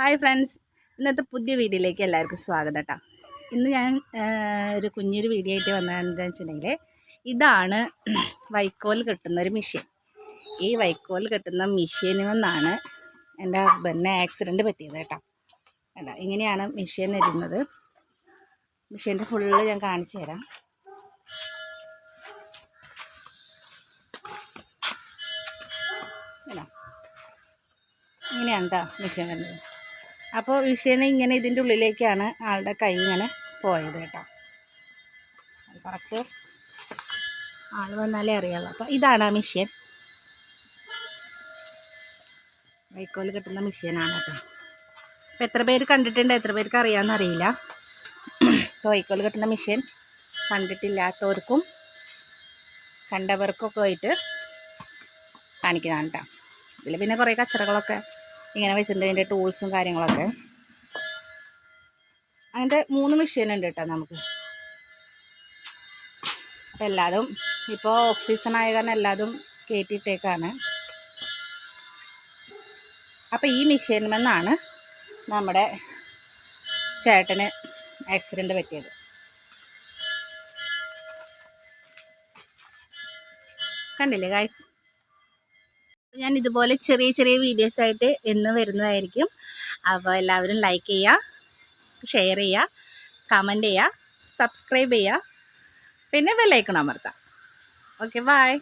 Hi friends ഇന്നത്തെ പുതിയ വീഡിയോയിലേക്ക് എല്ലാവർക്കും സ്വാഗതം കേട്ടോ. ഇന്ന് ഞാൻ ഒരു കുഞ്ഞൊരു വീഡിയോ ആയിട്ട് വന്നതെന്ന് വെച്ചിട്ടുണ്ടെങ്കിൽ ഇതാണ് വൈക്കോൽ കെട്ടുന്ന ഒരു മെഷീൻ ഈ വൈക്കോൽ കെട്ടുന്ന മെഷീനിൽ നിന്നാണ് എന്റെ ഹസ്ബൻഡിന് ആക്സിഡന്റ് പറ്റിയത് കേട്ടോ. അല്ല ഇങ്ങനെയാണ് മെഷീൻ വരുന്നത് മെഷീന്റെ ഫുള്ള് ഞാൻ കാണിച്ചു തരാം. ഇങ്ങനെയാണ് കേട്ടോ മെഷീൻ വരുന്നത്. അപ്പോൾ മെഷീൻ ഇങ്ങനെ ഇതിന്റെ ഉള്ളിലേക്കാണ് ആളുടെ കൈ ഇങ്ങനെ പോയത് കേട്ടോ. കറക്റ്റ് ആൾ വന്നാലേ അറിയാമല്ലോ അപ്പോൾ ഇതാണ് ആ മിഷ്യൻ വൈക്കോൽ കിട്ടുന്ന മിഷ്യനാണ് കേട്ടോ. അപ്പോൾ എത്ര പേര് കണ്ടിട്ടുണ്ട് എത്ര പേർക്ക് അറിയാമെന്ന് അറിയില്ല. അപ്പോൾ വൈക്കോൽ കിട്ടുന്ന മിഷ്യൻ കണ്ടിട്ടില്ലാത്തവർക്കും കണ്ടവർക്കൊക്കെ ആയിട്ട് കാണിക്കുന്നതാണ് കേട്ടോ. ഇതിൽ പിന്നെ കുറേ കച്ചറകളൊക്കെ ഇങ്ങനെ വെച്ചിട്ടുണ്ട് ഇതിന്റെ ടൂൾസും കാര്യങ്ങളൊക്കെ. അങ്ങനത്തെ മൂന്ന് മെഷീൻ ഉണ്ട് കേട്ടോ നമുക്ക്. അപ്പം എല്ലാതും ഇപ്പോൾ ഓഫ് സീസൺ ആയ കാരണം എല്ലാതും കയറ്റിയിട്ടേക്കാണ് അപ്പോൾ ഈ മെഷീനിൽ നിന്നാണ് നമ്മുടെ ചേട്ടന് ആക്സിഡന്റ് പറ്റിയത്. കണ്ടില്ലേ ഗായ്സ് ഞാൻ ഇതുപോലെ ചെറിയ ചെറിയ വീഡിയോസ് ആയിട്ട് എന്ന് വരുന്നതായിരിക്കും. അപ്പോൾ എല്ലാവരും ലൈക്ക് ചെയ്യുക ഷെയർ ചെയ്യുക കമന്റ് ചെയ്യുക സബ്സ്ക്രൈബ് ചെയ്യുക പിന്നെ ബെല്ലൈക്കൺ അമർത്താം ഓക്കെ ബായ്